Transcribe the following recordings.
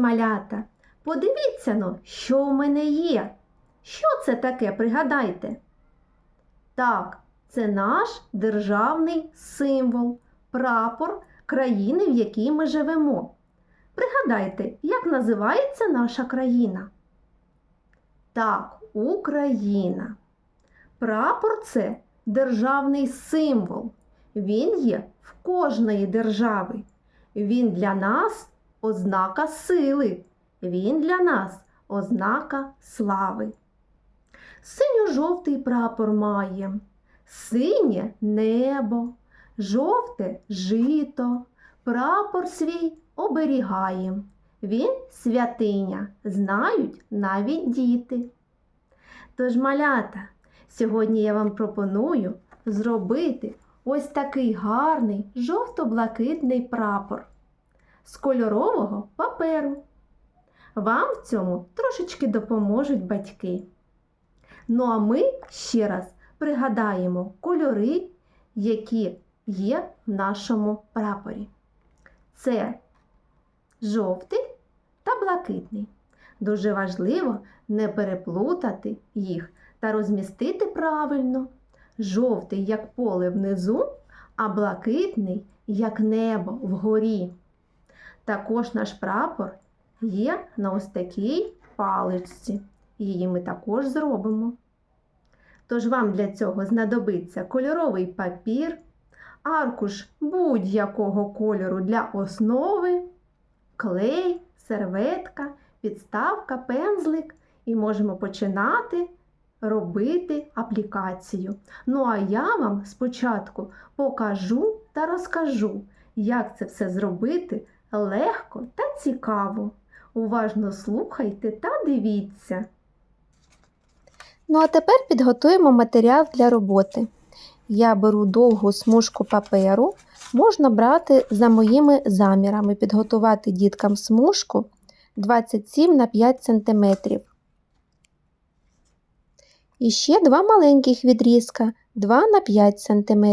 малята! Подивіться но, що у мене є. Що це таке, пригадайте? Так, це наш державний символ, прапор країни, в якій ми живемо. Пригадайте, як називається наша країна? Так, Україна. Прапор це державний символ. Він є в кожної держави. Він для нас ознака сили. Він для нас ознака слави. Синьо-жовтий прапор має, синє небо, жовте жито, прапор свій оберігає. Він святиня, знають навіть діти. Тож, малята, сьогодні я вам пропоную зробити ось такий гарний жовто-блакитний прапор з кольорового паперу. Вам в цьому трошечки допоможуть батьки. Ну а ми ще раз пригадаємо кольори, які є в нашому прапорі. Це жовтий та блакитний. Дуже важливо не переплутати їх та розмістити правильно. Жовтий, як поле внизу, а блакитний, як небо вгорі. Також наш прапор є на ось такій паличці. Її ми також зробимо. Тож вам для цього знадобиться кольоровий папір, аркуш будь-якого кольору для основи, клей, серветка, підставка, пензлик і можемо починати робити аплікацію. Ну а я вам спочатку покажу та розкажу, як це все зробити легко та цікаво. Уважно слухайте та дивіться. Ну а тепер підготуємо матеріал для роботи. Я беру довгу смужку паперу. Можна брати за моїми замірами, підготувати діткам смужку 27 на 5 см. І ще два маленьких відрізка 2 на 5 см.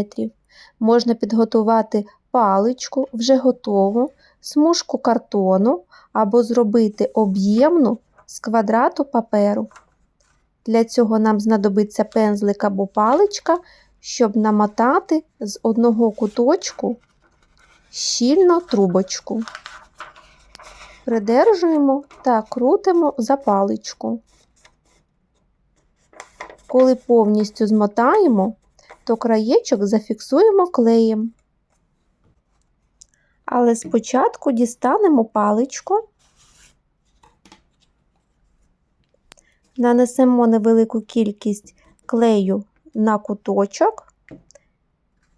Можна підготувати паличку вже готову, смужку картону або зробити об'ємну з квадрату паперу. Для цього нам знадобиться пензлик або паличка, щоб намотати з одного куточку щільно трубочку. Придержуємо та крутимо за паличку. Коли повністю змотаємо, то краєчок зафіксуємо клеєм. Але спочатку дістанемо паличку, нанесемо невелику кількість клею на куточок,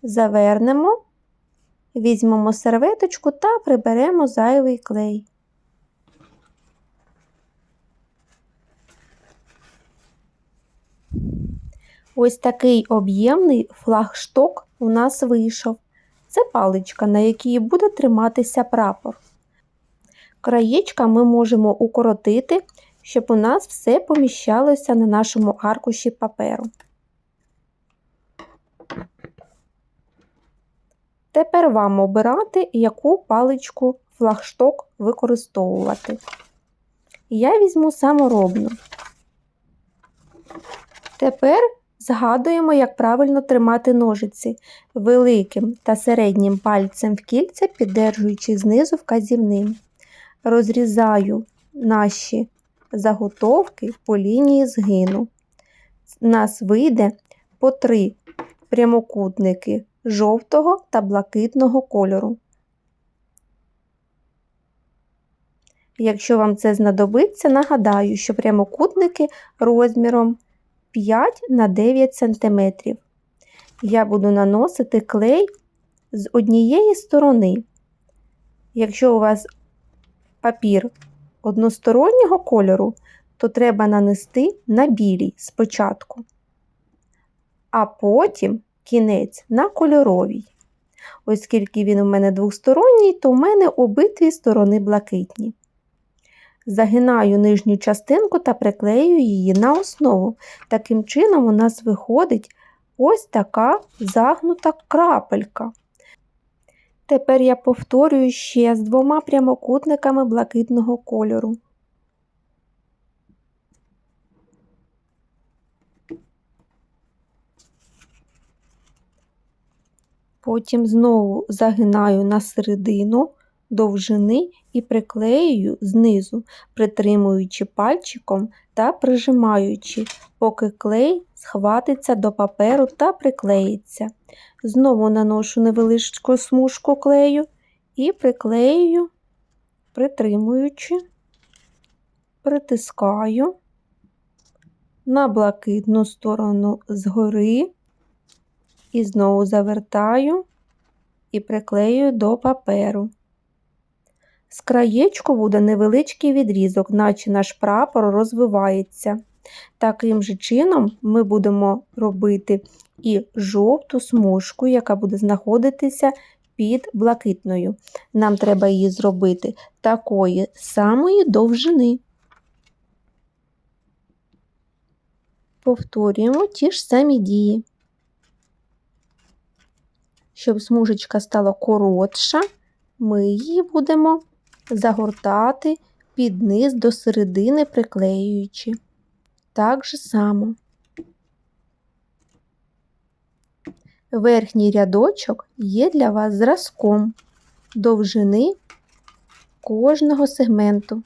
завернемо, візьмемо серветочку та приберемо зайвий клей. Ось такий об'ємний флагшток у нас вийшов. Це паличка, на якій буде триматися прапор. Краєчка ми можемо укоротити, щоб у нас все поміщалося на нашому аркуші паперу. Тепер вам обирати, яку паличку флагшток використовувати. Я візьму саморобну. Тепер Згадуємо, як правильно тримати ножиці великим та середнім пальцем в кільця, піддержуючи знизу вказівним. Розрізаю наші заготовки по лінії згину. Нас вийде по три прямокутники жовтого та блакитного кольору. Якщо вам це знадобиться, нагадаю, що прямокутники розміром 5 на 9 см. Я буду наносити клей з однієї сторони. Якщо у вас папір одностороннього кольору, то треба нанести на білій спочатку, а потім кінець на кольоровій. Оскільки він у мене двосторонній, то у мене обидві сторони блакитні. Загинаю нижню частинку та приклею її на основу. Таким чином, у нас виходить ось така загнута крапелька. Тепер я повторюю ще з двома прямокутниками блакитного кольору. Потім знову загинаю на середину довжини і приклеюю знизу, притримуючи пальчиком та прижимаючи, поки клей схватиться до паперу та приклеїться. Знову наношу невеличку смужку клею і приклеюю, притримуючи, притискаю на блакитну сторону згори і знову завертаю і приклеюю до паперу. З краєчку буде невеличкий відрізок, наче наш прапор розвивається. Таким же чином ми будемо робити і жовту смужку, яка буде знаходитися під блакитною. Нам треба її зробити такої самої довжини. Повторюємо ті ж самі дії. Щоб смужечка стала коротша, ми її будемо загортати під низ до середини, приклеюючи. Так же само. Верхній рядочок є для вас зразком довжини кожного сегменту.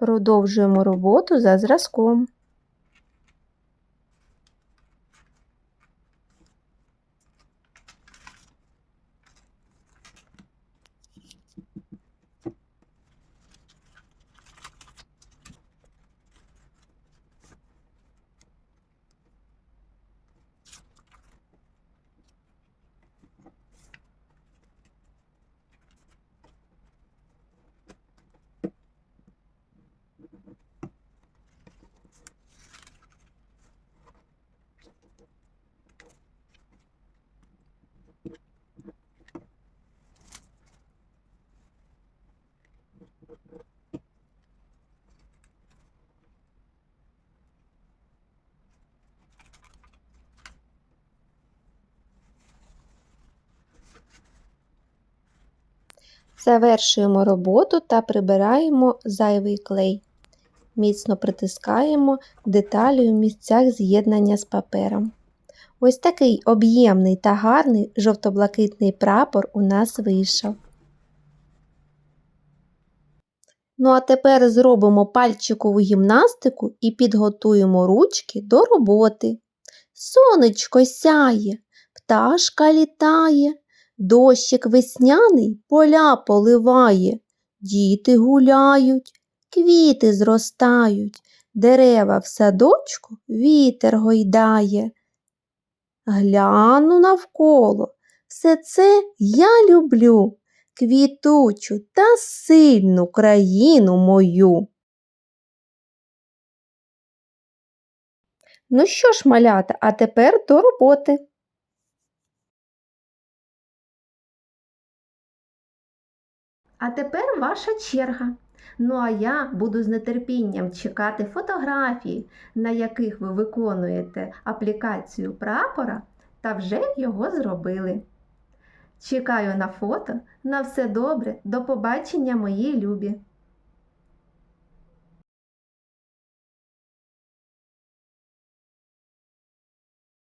Продовжуємо роботу за зразком. Завершуємо роботу та прибираємо зайвий клей. Міцно притискаємо деталі у місцях з'єднання з папером. Ось такий об'ємний та гарний жовто-блакитний прапор у нас вийшов. Ну а тепер зробимо пальчикову гімнастику і підготуємо ручки до роботи. Сонечко сяє, пташка літає, дощик весняний поля поливає, діти гуляють, квіти зростають, дерева в садочку вітер гойдає. Гляну навколо, все це я люблю, квітучу та сильну країну мою. Ну що ж, малята, а тепер до роботи. А тепер ваша черга. Ну а я буду з нетерпінням чекати фотографії, на яких ви виконуєте аплікацію прапора та вже його зробили. Чекаю на фото. На все добре. До побачення, мої любі!